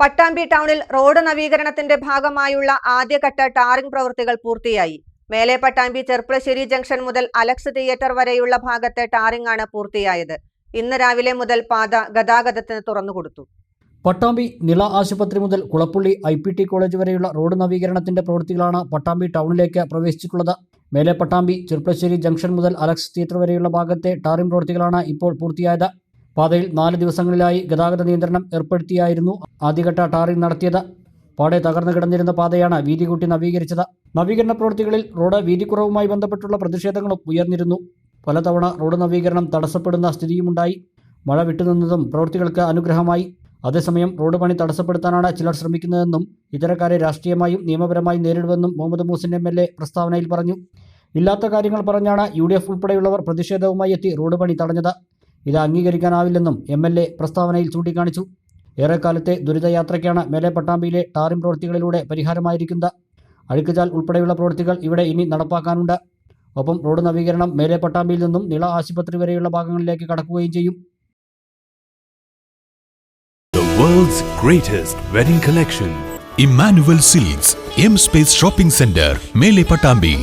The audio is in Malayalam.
പട്ടാമ്പി ടൗണിൽ റോഡ് നവീകരണത്തിന്റെ ഭാഗമായുള്ള ആദ്യഘട്ട ടാറിംഗ് പ്രവൃത്തികൾ പൂർത്തിയായി. മേലെ പട്ടാമ്പി ചെർപ്പളശ്ശേരി ജംഗ്ഷൻ മുതൽ അലക്സ് തിയേറ്റർ വരെയുള്ള ഭാഗത്തെ ടാറിംഗ് ആണ് പൂർത്തിയായത്. ഇന്ന് രാവിലെ മുതൽ പാത ഗതാഗതത്തിന് തുറന്നുകൊടുത്തു. പട്ടാമ്പി നിള ആശുപത്രി മുതൽ Kulappully I P T college വരെയുള്ള റോഡ് നവീകരണത്തിന്റെ പ്രവൃത്തികളാണ് പട്ടാമ്പി ടൗണിലേക്ക് പ്രവേശിച്ചിട്ടുള്ളത്. മേലെ പട്ടാമ്പി ചെർപ്പളശ്ശേരി ജംഗ്ഷൻ മുതൽ അലക്സ് തിയേറ്റർ വരെയുള്ള ഭാഗത്തെ ടാറിംഗ് പ്രവൃത്തികളാണ് ഇപ്പോൾ പൂർത്തിയായത്. പാതയിൽ നാല് ദിവസങ്ങളിലായി ഗതാഗത നിയന്ത്രണം ഏർപ്പെടുത്തിയായിരുന്നു ആദ്യഘട്ട ടാറിംഗ് നടത്തിയത്. പാടെ തകർന്നു കിടന്നിരുന്ന പാതയാണ് വീതി കൂട്ടി നവീകരിച്ചത്. നവീകരണ പ്രവൃത്തികളിൽ റോഡ് വീതിക്കുറവുമായി ബന്ധപ്പെട്ടുള്ള പ്രതിഷേധങ്ങളും ഉയർന്നിരുന്നു. പലതവണ റോഡ് നവീകരണം തടസ്സപ്പെടുന്ന സ്ഥിതിയുമുണ്ടായി. മഴ വിട്ടുനിന്നതും പ്രവൃത്തികൾക്ക് അനുഗ്രഹമായി. അതേസമയം റോഡ് പണി തടസ്സപ്പെടുത്താനാണ് ചിലർ ശ്രമിക്കുന്നതെന്നും ഇത്തരക്കാരെ രാഷ്ട്രീയമായും നിയമപരമായും നേരിടുമെന്നും Muhammad Muhsin M L A പ്രസ്താവനയിൽ പറഞ്ഞു. ഇല്ലാത്ത കാര്യങ്ങൾ പറഞ്ഞാണ് യു ഡി എഫ് ഉൾപ്പെടെയുള്ളവർ പ്രതിഷേധവുമായി എത്തി റോഡ് പണി തടഞ്ഞത്. ഇത് അംഗീകരിക്കാനാവില്ലെന്നും എം എൽ എ പ്രസ്താവനയിൽ ചൂണ്ടിക്കാണിച്ചു ഏറെക്കാലത്തെ ദുരിതയാത്രയ്ക്കാണ് മേലെ പട്ടാമ്പിയിലെ ടാറിംഗ് പ്രവൃത്തികളിലൂടെ പരിഹാരമായിരിക്കുന്നത് അഴുക്കുചാൽ ഉൾപ്പെടെയുള്ള പ്രവൃത്തികൾ ഇവിടെ ഇനി നടപ്പാക്കാനുണ്ട് ഒപ്പം റോഡ് നവീകരണം മേലെ പട്ടാമ്പിയിൽ നിന്നും നിള ആശുപത്രി വരെയുള്ള ഭാഗങ്ങളിലേക്ക് കടക്കുകയും ചെയ്യും world's greatest wedding collection. Emmanuel Silks, M Space Shopping Center, Mele Patambi.